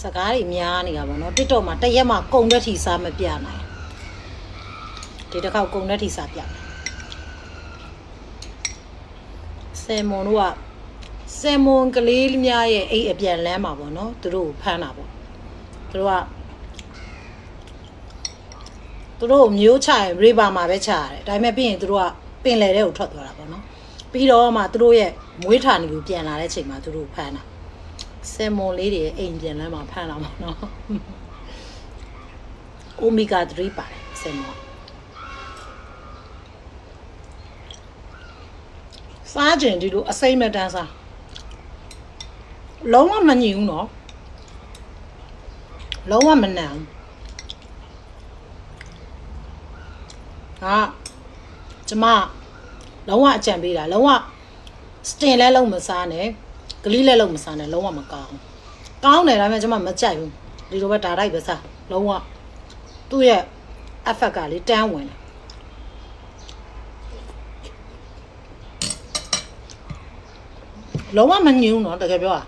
စကားတွေများနေတာပေါ့နော် TikTok မှာတစ်ရက်မှာကုံတဲ့ထီစားမပြနိုင်ဒီတစ်ခေါက်ကုံတဲ့ထီစားပြမယ်ဆယ်မွန်တို့ကဆယ်မွန်ကလေးများရဲ့အိတ်အပြန်လမ်းမှာပေါ့နော်သူတို့ကိုဖမ်းတာပေါ့သူတို့ကသူတို့ကိုမျိုးချရင် river မှာပဲချရတယ်ဒါပေမဲ့ပြီးရင်သူတို့ကပင်လယ်ထဲကိုထွက်သွားတာပေါ့နော်ပြီးတော့မှသူတို့ရဲ့မွေးဌာနေကိုပြန်လာတဲ့ချိန်မှာသူတို့ကိုဖမ်းတာ ဆယ်မွန်လေးတွေအိမ်ပြန်လမ်းမှာဖမ်းလာမှာနော်အိုမီဂါ3ပါတယ်ဆယ်မွန်စားကြင်ဒီလိုအစိမ့်မတန်းစားလုံးဝမညင်ဘူးနော်လုံးဝမနံဘူးဟာကျမလုံးဝအကြံပေးတာလုံးဝစတင်လဲလုံးမစားနဲ့ ကလေးလက်လုံးမစားနဲ့လုံးဝမကောင်းကောင်းတယ်ဒါပေမဲ့ကျွန်မမကြိုက်ဘူးဒီလိုပဲဓာတိုက်ပဲစားလုံးဝသူ့ရဲ့ effect ကလေတန်းဝင်တယ်လုံးဝမညူးနော်တကယ်ပြောတာ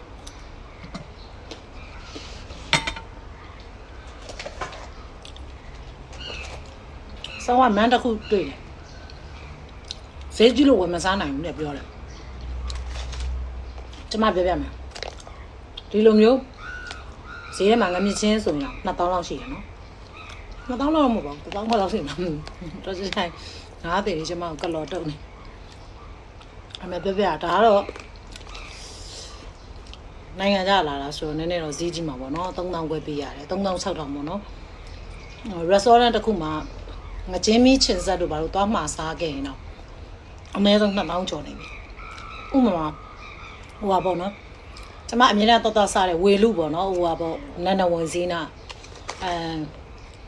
ဆောင်းကမန်းတစ်ခုတွေ့တယ်ဈေးကြီးလို့ဝယ်မစားနိုင်ဘူးတဲ့ပြောတယ် ကျမပြောပြမယ်ဒီလိုမျိုးဈေးထဲမှာငမြချင်းဆိုရင်2000လောက်ရှိတယ်နော်2000လောက်မဟုတ်ပါဘူး1000လောက်ရှိမှာတော့ဒီတိုင်းငါးတယ်ကျမကလော်တုံနေအမေပြောပြဒါကတော့နိုင်ငံခြားလာတာဆိုတော့နည်းနည်းတော့ဈေးကြီးမှာပေါ့နော်3000ခွဲပေးရတယ်3000 6000ပေါ့နော် restaurant တစ်ခုမှာငချင်းမီချင်ဆက်တို့ဘာလို့သွားမှာစားခဲ့ရင်တော့အနည်းဆုံး2000ကျော်နေပြီဥပမာ ဟိုပါပေါ့နော်ကျမအမြဲတမ်းတော်တော်စားတယ်ဝေလူပေါ့နော်ဟိုပါပေါ့နန္ဒဝင်စည်းနာအဲ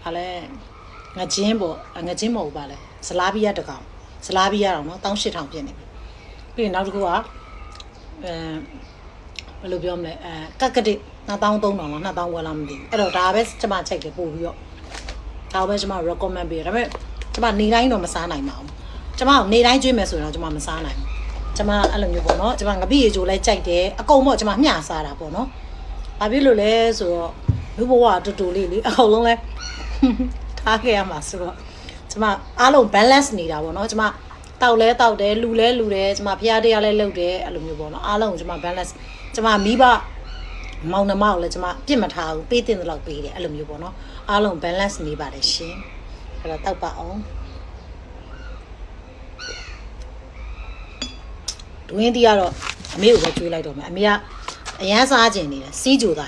ဟာလဲငချင်းပေါ့ငချင်းမဟုတ်ပါလဲဇလားဘီယာတကောင်ဇလားဘီယာတော့နော်18000ပြည့်နေပြီပြီးရင်နောက်တစ်ခုကအဲဘယ်လိုပြောမလဲအဲကက်ကတိ2300လောက်2000ဝယ်လားမသိဘူးအဲ့တော့ဒါပဲကျမချိန်တယ်ပို့ပြီးတော့ဒါပဲကျမ recommend ပေးတယ်ဒါပေမဲ့ကျမနေတိုင်းတော့မစားနိုင်ပါဘူးကျမနေတိုင်းကျွေးမယ်ဆိုရင်တော့ကျမမစားနိုင်ဘူး ကျမအဲ့လိုမျိုးပေါ့နော်ကျမငပိရေချိုးလဲကြိုက်တယ်အကုန်ပေါ့ကျမမျှစားတာပေါ့နော်ဘာဖြစ်လို့လဲဆိုတော့လူဘဝတူတူလေးလေအကုန်လုံးလဲထားခဲ့ရမှာဆိုတော့ကျမအားလုံး balance နေတာပေါ့နော်ကျမတောက်လဲတောက်တယ်လူလဲလူတယ်ကျမဖျားတရားလဲလုပ်တယ်အဲ့လိုမျိုးပေါ့နော်အားလုံးကိုကျမ balance ကျမမိဘမောင်နှမကိုလည်းကျမပြစ်မထားဘူးပေးတင်တဲ့လောက်ပေးတယ်အဲ့လိုမျိုးပေါ့နော်အားလုံး balance နေပါတယ်ရှင်အဲ့တော့တောက်ပါအောင် ဒွင်းတီးကတော့အမေကိုပဲကျွေးလိုက်တော့မယ်အမေကအရန်စားကျင်နေတယ်စီးကြိုတာ